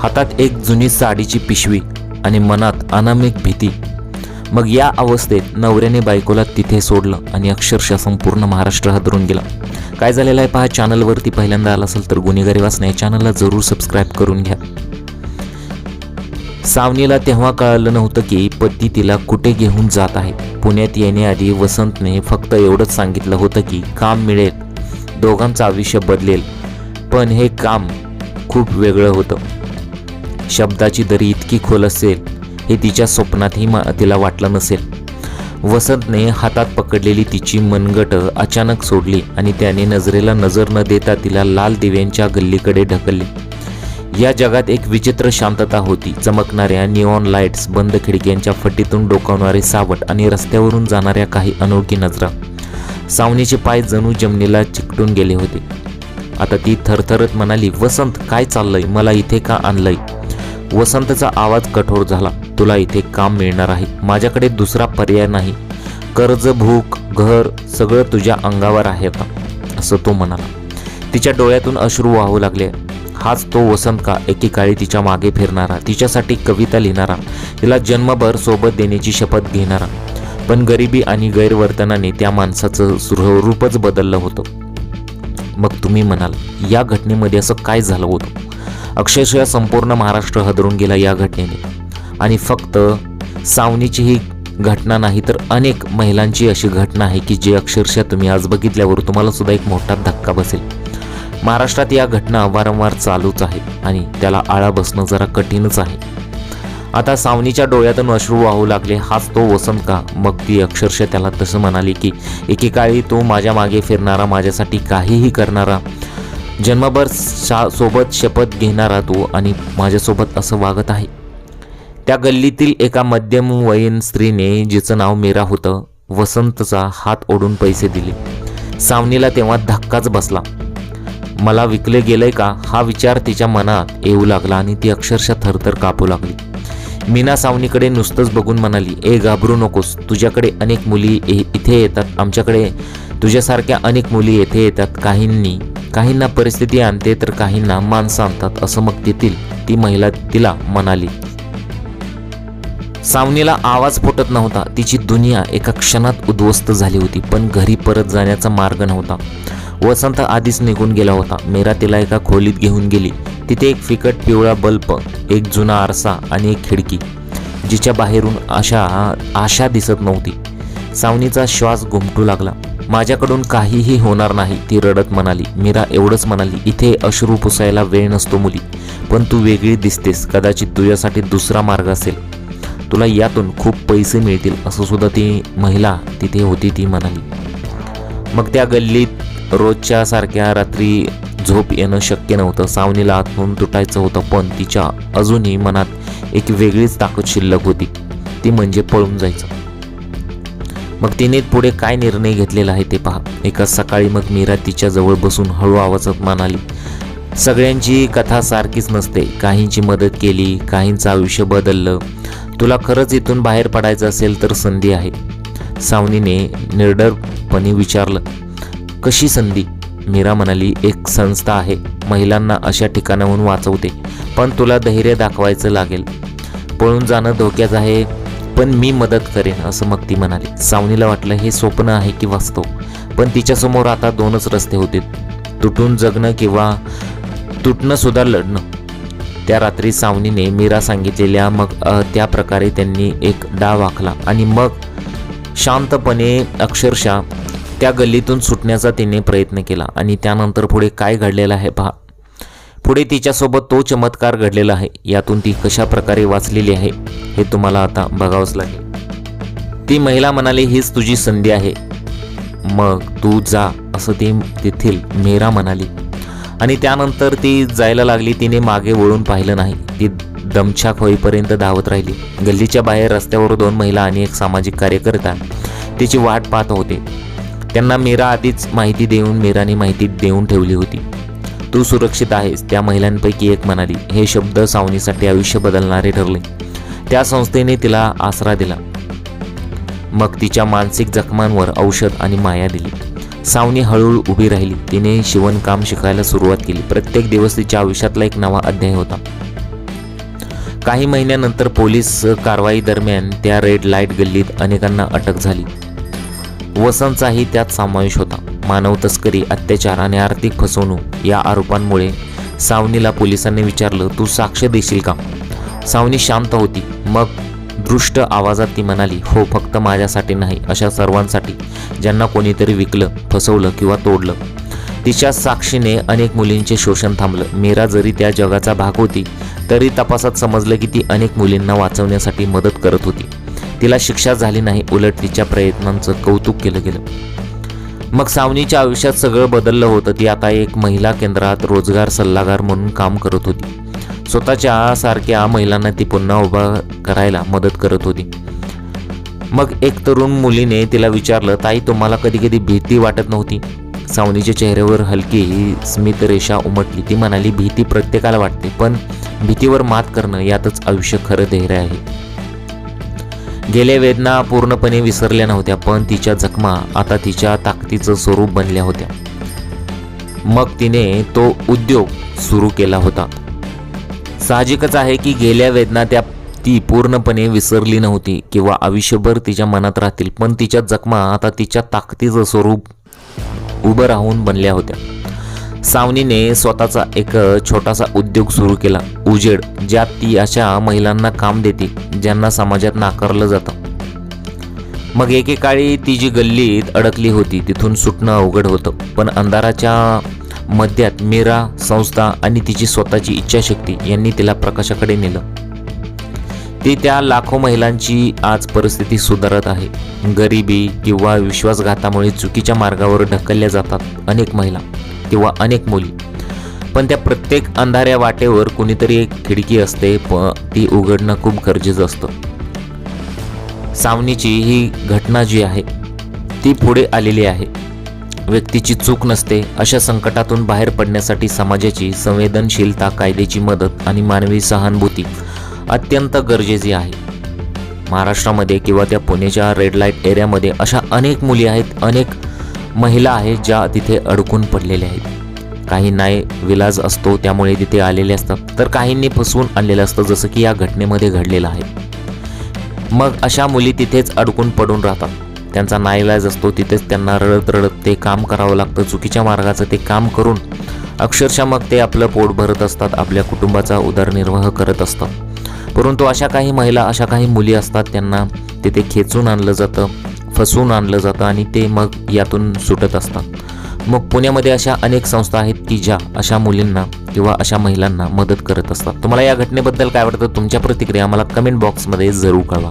हातात एक जुनी साडीची पिशवी आणि मनात अनामिक भीती. मग या अवस्थेत नवऱ्याने बायकोला तिथे सोडलं आणि अक्षरशः संपूर्ण महाराष्ट्र हादरून गेला. काय झालेलं आहे पहा चॅनलवरती पहिल्यांदा आला असेल तर गुन्हेगारी वाचना या चॅनलला जरूर सबस्क्राईब करून घ्या. सावनीला तेव्हा कळलं नव्हतं की पती तिला कुठे घेऊन जात आहे. पुण्यात येण्याआधी वसंतने फक्त एवढंच सांगितलं होतं की काम मिळेल. दोघांचं आयुष्य बदलेल. पण हे काम खूप वेगळं होतं. शब्दाची दरी इतकी खोल असेल हे तिच्या स्वप्नातही मा तिला वाटलं नसेल. वसंतने हातात पकडलेली तिची मनगट अचानक सोडली आणि त्याने नजरेला नजर न देता तिला लाल दिव्यांच्या गल्लीकडे ढकलले. या जगात एक विचित्र शांतता होती. चमकणाऱ्या निऑन लाईट्स बंद खिडक्यांच्या फटीतून डोकावणारे सावट आणि रस्त्यावरून जाणाऱ्या काही अनोळखी नजरा. सावनीचे पाय जणू जमिनीला चिकटून गेले होते. आता ती थरथरत म्हणाली वसंत काय चाललंय? मला इथे का आणलंय? वसंतचा आवाज कठोर झाला. तुला इथे काम मिळणार आहे. माझ्याकडे दुसरा पर्याय नाही. कर्ज भूक घर सगळं तुझ्या अंगावर आहे आता असं तो म्हणाला. तिच्या डोळ्यातून अश्रू वाहू लागले. हाच तो वसंत का? एकेकाळी तिच्यामागे फिरणारा तिच्यासाठी कविता लिहिणारा तिला जन्मभर सोबत देण्याची शपथ घेणारा. पण गरिबी आणि गैरवर्तनाने त्या माणसाचं स्वरूपच बदललं होतं. मग तुम्ही म्हणाल या घटनेमध्ये असं काय झालं होतं? अक्षरशः संपूर्ण महाराष्ट्र हदरून गेला या घटनेने. आणि फक्त सावनीची ही घटना नाही तर अनेक महिलांची अशी घटना आहे की जी अक्षरशः तुम्ही आज बघितल्यावर तुम्हाला सुद्धा एक मोठा धक्का बसेल. महाराष्ट्रात या घटना वारंवार चालूच आहे आणि त्याला आळा बसणं जरा कठीणच आहे. आता सावनीच्या डोळ्यातून अश्रू वाहू लागले हाच तो वसंत का? मग ती अक्षरशः त्याला तसं म्हणाली की एकेकाळी तो माझ्या मागे फिरणारा माझ्यासाठी काहीही करणारा जन्मभर शा सोबत शपथ घेणारा तो आणि माझ्यासोबत असं वागत आहे. त्या गल्लीतील एका मध्यमवयीन स्त्रीने जिचं नाव मीरा होतं वसंतचा हात ओढून पैसे दिले. सावनीला तेव्हा धक्काच बसला. मला विकले गेलंय का? हा विचार तिच्या मनात येऊ लागला आणि ती अक्षरशः थरथर कापू लागली. मीना सावनीकडे नुसतंच बघून म्हणाली ए घाबरू नकोस. तुझ्याकडे अनेक मुली ए- इथे येतात. आमच्याकडे तुझ्यासारख्या अनेक मुली येथे येतात. काहींनी काहींना परिस्थिती आणते तर काहींना माणसं आणतात असं मग तेथील ती महिला तिला म्हणाली. सावनीला आवाज फुटत नव्हता. तिची दुनिया एका क्षणात उद्ध्वस्त झाली होती पण घरी परत जाण्याचा मार्ग नव्हता. वसंत आधीच निघून गेला होता. मेरा तिला एका खोलीत घेऊन गेली. तिथे एक फिकट पिवळा बल्ब एक जुना आरसा आणि एक खिडकी जिच्या बाहेरून आशा आशा दिसत नव्हती. सावनीचा श्वास घुमटू लागला. माझ्याकडून काहीही होणार नाही ती रडत म्हणाली. मीरा एवढंच म्हणाली इथे अश्रू पुसायला वेळ नसतो मुली. पण तू वेगळी दिसतेस. कदाचित तुझ्यासाठी दुसरा मार्ग असेल. तुला यातून खूप पैसे मिळतील. असं सुद्धा ती महिला तिथे होती ती म्हणाली. मग त्या गल्लीत रोजच्या सारख्या रात्री झोप येणं शक्य नव्हतं. सावनीला आतून तुटायचं होतं पण तिच्या अजूनही मनात एक वेगळीच ताकद शिल्लक होती. ती म्हणजे पळून जायचं. मग तिने पुढे काय निर्णय घेतलेला आहे ते पहा एका सकाळी मग मीरा तिच्या जवळ बसून हळू आवाजात म्हणाली सगळ्यांची कथा सारखीच नसते. काहींची मदत केली काहींचं आयुष्य बदललं. तुला खरंच इथून बाहेर पडायचं असेल तर संधी आहे. सावनीने निर्डरपणे विचारलं कशी संधी? मीरा म्हणाली एक संस्था आहे. महिलांना अशा ठिकाणाहून वाचवते. पण तुला धैर्य दाखवायचं लागेल. पळून जाणं धोक्यात आहे. पण मी मदत करेन असं मग ती म्हणाली. सावनीला वाटलं हे स्वप्न आहे की वास्तव पण तिच्यासमोर आता दोनच रस्ते होते. तुटून जगणं किंवा तुटणं सुद्धा लढणं. त्या रात्री सावनीने मीरा सांगितलेल्या मग त्याप्रकारे त्या प्रकारे त्यांनी एक डाव आखला आणि मग शांतपणे अक्षरशः त्या गल्लीतून सुटण्याचा तिने प्रयत्न केला आणि त्यानंतर पुढे काय घडलेलं आहे पहा. पुढे तिच्यासोबत तो चमत्कार घडलेला आहे. यातून ती कशा प्रकारे वाचलेली आहे हे तुम्हाला आता बघावंच लागेल. ती महिला म्हणाली हीच तुझी संधी आहे. मग तू जा असं ती तेथील मेरा म्हणाली. आणि त्यानंतर ती जायला लागली. तिने मागे वळून पाहिलं नाही. ती दमछाक होईपर्यंत धावत राहिली. गल्लीच्या बाहेर रस्त्यावर दोन महिला आणि एक सामाजिक कार्यकर्ता तिची वाट पाहत होते. त्यांना मीरा आधीच माहिती देऊन मीराने माहिती देऊन ठेवली होती. तू सुरक्षित आहेस त्या महिलांपैकी एक म्हणाली. हे शब्द सावनीसाठी आयुष्य बदलणारे ठरले. त्या संस्थेने तिला आसरा दिला. मग तिच्या मानसिक जखमांवर औषध आणि माया दिली. सावनी हळूहळू उभी राहिली. तिने शिवणकाम शिकायला सुरुवात केली. प्रत्येक दिवस तिच्या आयुष्यातला एक नवा अध्याय होता. काही महिन्यानंतर पोलीस कारवाई दरम्यान त्या रेड लाइट गल्लीत अनेकांना अटक झाली. वसंतचाही त्यात समावेश होता. मानव तस्करी अत्याचार आणि आर्थिक फसवणूक या आरोपांमुळे सावनीला पोलिसांनी विचारलं तू साक्ष देशील का? सावनी शांत होती. मग दृष्ट आवाजात ती म्हणाली हो फक्त माझ्यासाठी नाही अशा सर्वांसाठी ज्यांना कोणीतरी विकलं फसवलं किंवा तोडलं. तिच्या साक्षीने अनेक मुलींचे शोषण थांबलं. मीरा जरी त्या जगाचा भाग होती तरी तपासात समजलं की ती अनेक मुलींना वाचवण्यासाठी मदत करत होती. तिला शिक्षा झाली नाही उलट तिच्या प्रयत्नांचं कौतुक केलं गेलं. मग सावनीच्या आयुष्यात सगळं बदललं होतं. ती आता एक महिला केंद्रात रोजगार सल्लागार म्हणून काम करत होती. स्वतःच्या सारख्या महिलांना ती पुन्हा उभा करायला मदत करत होती. मग एक तरुण मुलीने तिला विचारलं ताई तुम्हाला कधी कधी भीती वाटत नव्हती? सावनीच्या चेहऱ्यावर हलकी स्मित रेषा उमटली. ती म्हणाली भीती प्रत्येकाला वाटते पण भीतीवर मात करणं यातच आयुष्य खरं धैर्य आहे. गेल्या वेदना पूर्णपणे विसरल्या नव्हत्या पण तिच्या जखमा आता तिच्या ताकदीचं स्वरूप बनल्या होत्या. मग तिने तो उद्योग सुरू केला होता. साहजिकच आहे की गेल्या वेदना त्या ती पूर्णपणे विसरली नव्हती किंवा आयुष्यभर तिच्या मनात राहतील पण तिच्या जखमा आता तिच्या ताकदीचं स्वरूप उभं राहून बनल्या होत्या. सावनीने स्वतःचा एक छोटासा उद्योग सुरू केला. उजेड ज्यात ती अशा महिलांना काम देते ज्यांना समाजात नाकारलं जातं. मग एकेकाळी ती जी गल्लीत अडकली होती तिथून सुटणं अवघड होतं. पण अंधाराच्या मध्यात मीरा संस्था आणि तिची स्वतःची इच्छाशक्ती यांनी तिला प्रकाशाकडे नेलं. ती त्या लाखो महिलांची आज परिस्थिती सुधारत आहे. गरिबी किंवा विश्वासघातामुळे चुकीच्या मार्गावर ढकलल्या जातात अनेक महिला. किंवा अनेक मुली. पण त्या प्रत्येक अंधाऱ्या वाटेवर कुणीतरी एक खिडकी असते प ती उघडणं खूप गरजेचं असतं. सावनीची ही घटना जी आहे ती पुढे आलेली आहे. व्यक्तीची चूक नसते अशा संकटातून बाहेर पडण्यासाठी समाजाची संवेदनशीलता कायद्याची मदत आणि मानवी सहानुभूती अत्यंत गरजेची आहे. महाराष्ट्रामध्ये किंवा त्या पुण्याच्या रेड लाइट एरियामध्ये अशा अनेक मुली आहेत अनेक महिला आहेत ज्या तिथे अडकून पडलेल्या आहेत. काही नाही विलाज असतो त्यामुळे तिथे आलेले असतात. तर काहींनी फसवून आणलेलं असतं जसं की या घटनेमध्ये घडलेलं आहे. मग अशा मुली तिथेच अडकून पडून राहतात. त्यांचा नाईलाज असतो तिथेच त्यांना रडत रडत ते काम करावं लागतं. चुकीच्या मार्गाचं ते काम करून अक्षरशः मग ते आपलं पोट भरत असतात आपल्या कुटुंबाचा उदरनिर्वाह करत असतात. परंतु अशा काही महिला अशा काही मुली असतात त्यांना तिथे खेचून आणलं जातं. फसवून आणलं जातं आणि ते मग यातून सुटत असतात. मग पुण्यामध्ये अशा अनेक संस्था आहेत की ज्या अशा मुलींना किंवा अशा महिलांना मदत करत असतात. तुम्हाला या घटनेबद्दल काय वाटतं? तुमच्या प्रतिक्रिया मला कमेंट बॉक्समध्ये जरूर कळवा.